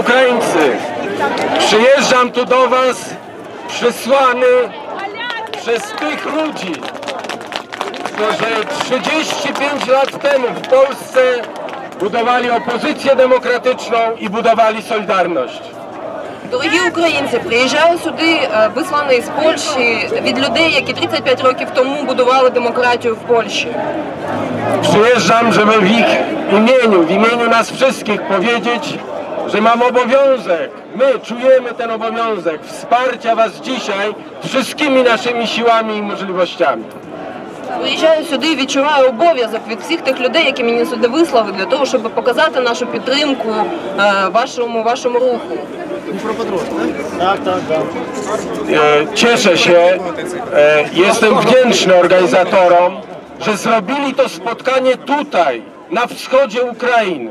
Ukraińcy, przyjeżdżam tu do Was przysłany przez tych ludzi, którzy 35 lat temu w Polsce budowali opozycję demokratyczną і будували Солідарність. Дорогі українці, приїжджаю сюди е, висланий з Польщі від людей, які 35 років тому будували демократію в Польщі. Przyjeżdżam, żeby w ich imieniu, w imieniu nas wszystkich powiedzieć, że mam obowiązek, my czujemy ten obowiązek wsparcia Was dzisiaj wszystkimi naszymi siłami i możliwościami. Приїжджаю сюди і відчуваю обов'язок від всіх тих людей, які мені сюди вислали, для того, щоб показати нашу підтримку е, вашому вашому руху. E, Cieszę się, e, jestem wdzięczny organizatorom, że zrobili to spotkanie tutaj, na wschodzie Ukrainy.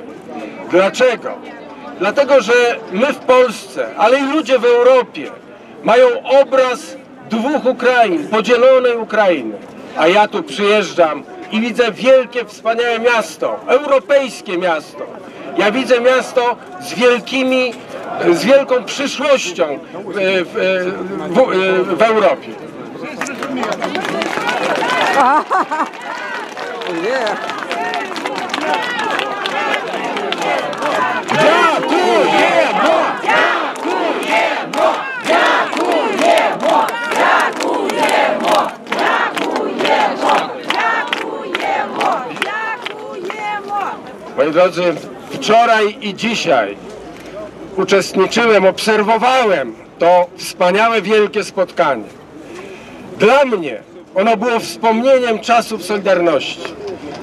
Dlaczego? Dlatego, że my w Polsce, ale i ludzie w Europie mają obraz dwóch Ukrain, podzielonej Ukrainy. A ja tu przyjeżdżam i widzę wielkie, wspaniałe miasto, europejskie miasto. Ja widzę miasto z wielkimi, z wielką przyszłością w, w, w, w Europie. Dziękujemy! Moi drodzy, wczoraj i dzisiaj uczestniczyłem, obserwowałem to wspaniałe, wielkie spotkanie. Dla mnie ono było wspomnieniem czasów Solidarności.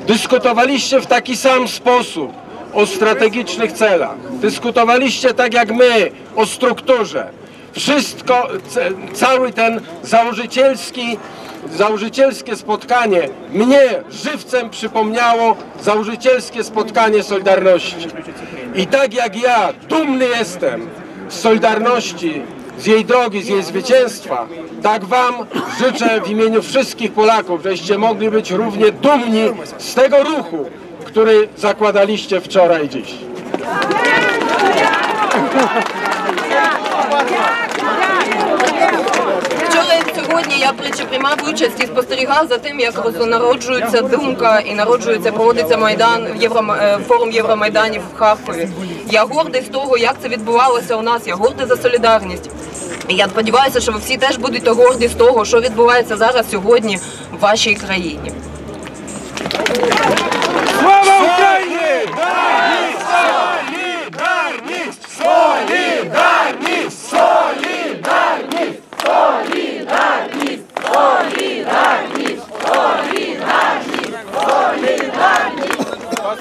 Dyskutowaliście w taki sam sposób o strategicznych celach. Dyskutowaliście tak jak my o strukturze wszystko, cały ten założycielski, założycielskie spotkanie mnie żywcem przypomniało założycielskie spotkanie Solidarności. I tak jak ja dumny jestem z Solidarności, z jej drogi, z jej zwycięstwa, tak Wam życzę w imieniu wszystkich Polaków, żeście mogli być równie dumni z tego ruchu, który zakładaliście wczoraj i dziś. Yeah! Я тричі приймав участь і спостерігав за тим, як народжується думка і народжується, проводиться майдан Євро, е, форум Євромайданів в Харкові. Я гордий з того, як це відбувалося у нас. Я гордий за солідарність. І я сподіваюся, що ви всі теж будете горді з того, що відбувається зараз сьогодні в вашій країні. Слава Україні!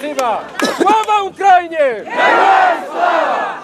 wzywa! Sława Ukrainie! Herojem sława!